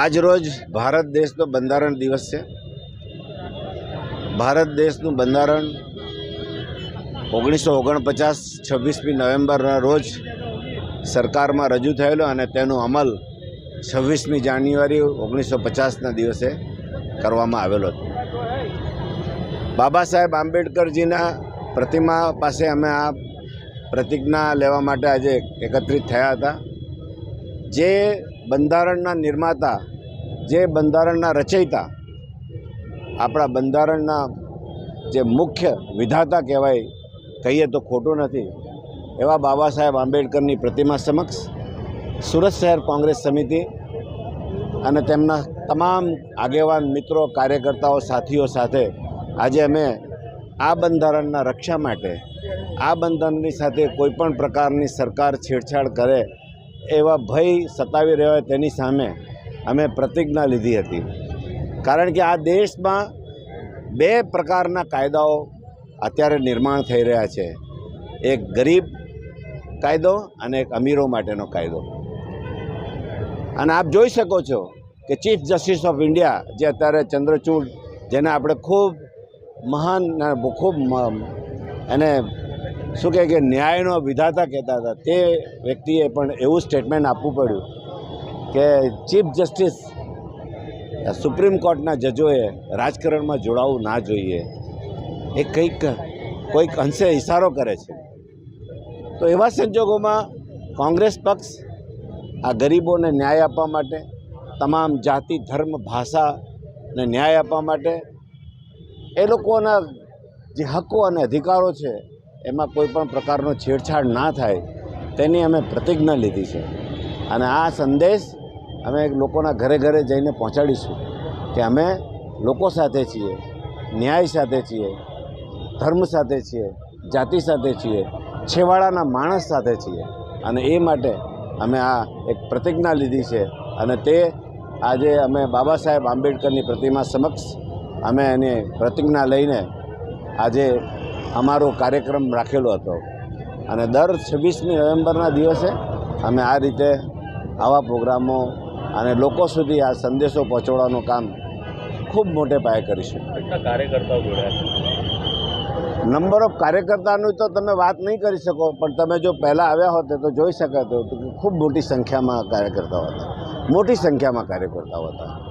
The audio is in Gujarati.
આજ રોજ ભારત દેશનો બંધારણ દિવસ છે. ભારત દેશનું બંધારણ ઓગણીસો ઓગણપચાસ છવ્વીસમી નવેમ્બરના રોજ સરકારમાં રજૂ થયેલો અને તેનો અમલ છવ્વીસમી જાન્યુઆરી ઓગણીસો પચાસના દિવસે કરવામાં આવેલો હતો. બાબા સાહેબ આંબેડકરજીના પ્રતિમા પાસે અમે આ પ્રતિજ્ઞા લેવા માટે આજે એકત્રિત થયા હતા. જે બંધારણના નિર્માતા, જે બંધારણના રચયિતા, આપણા બંધારણના જે મુખ્ય વિધાતા કહેવાય, કહીએ તો ખોટું નથી, એવા બાબા સાહેબ આંબેડકરની પ્રતિમા સમક્ષ સુરત શહેર કોંગ્રેસ સમિતિ અને તેમના તમામ આગેવાન, મિત્રો, કાર્યકર્તાઓ, સાથીઓ સાથે આજે અમે આ બંધારણના રક્ષા માટે, આ બંધારણની સાથે કોઈપણ પ્રકારની સરકાર છેડછાડ કરે એવા ભય સતાવી રહ્યો હોય તેની સામે અમે પ્રતિજ્ઞા લીધી હતી. કારણ કે આ દેશમાં બે પ્રકારના કાયદાઓ અત્યારે નિર્માણ થઈ રહ્યા છે. એક ગરીબ કાયદો અને એક અમીરો માટેનો કાયદો. અને આપ જોઈ શકો છો કે ચીફ જસ્ટિસ ઓફ ઇન્ડિયા જે અત્યારે ચંદ્રચૂડ, જેને આપણે ખૂબ મહાન ખૂબ એને શું કહે કે ન્યાયનો વિધાતા કહેતા હતા. તે વ્યક્તિએ પણ એવું સ્ટેટમેન્ટ આપવું પડ્યું કે ચીફ જસ્ટિસ સુપ્રીમ કોર્ટના જજોએ રાજકારણમાં જોડાવવું ના જોઈએ. એ કંઈક, કોઈક અંશે ઇશારો કરે છે. તો એવા સંજોગોમાં કોંગ્રેસ પક્ષ આ ગરીબોને ન્યાય આપવા માટે, તમામ જાતિ, ધર્મ, ભાષાને ન્યાય આપવા માટે, એ લોકોના જે હકો અને અધિકારો છે એમાં કોઈ પણ પ્રકારનો છેડછાડ ના થાય, તેની અમે પ્રતિજ્ઞા લીધી છે. અને આ સંદેશ અમે લોકોના ઘરે ઘરે જઈને પહોંચાડીશું કે અમે લોકો સાથે છીએ, ન્યાય સાથે છીએ, ધર્મ સાથે છીએ, જાતિ સાથે છીએ, છેવાડાના માણસ સાથે છીએ. અને એ માટે અમે આ એક પ્રતિજ્ઞા લીધી છે અને તે આજે અમે બાબા સાહેબ આંબેડકરની પ્રતિમા સમક્ષ અમે એની પ્રતિજ્ઞા લઈને આજે અમારો કાર્યક્રમ રાખેલો હતો. અને દર છવ્વીસમી નવેમ્બરના દિવસે અમે આ રીતે આવા પ્રોગ્રામો અને લોકો સુધી આ સંદેશો પહોંચાડવાનું કામ ખૂબ મોટે પાયે કરીશું. કાર્યકર્તાઓ જોડાયા નંબર ઓફ કાર્યકર્તાની તો તમે વાત નહીં કરી શકો પણ તમે જો પહેલાં આવ્યા હોત તો જોઈ શકાતો કે ખૂબ મોટી સંખ્યામાં કાર્યકર્તાઓ હતા. મોટી સંખ્યામાં કાર્યકર્તાઓ હતા.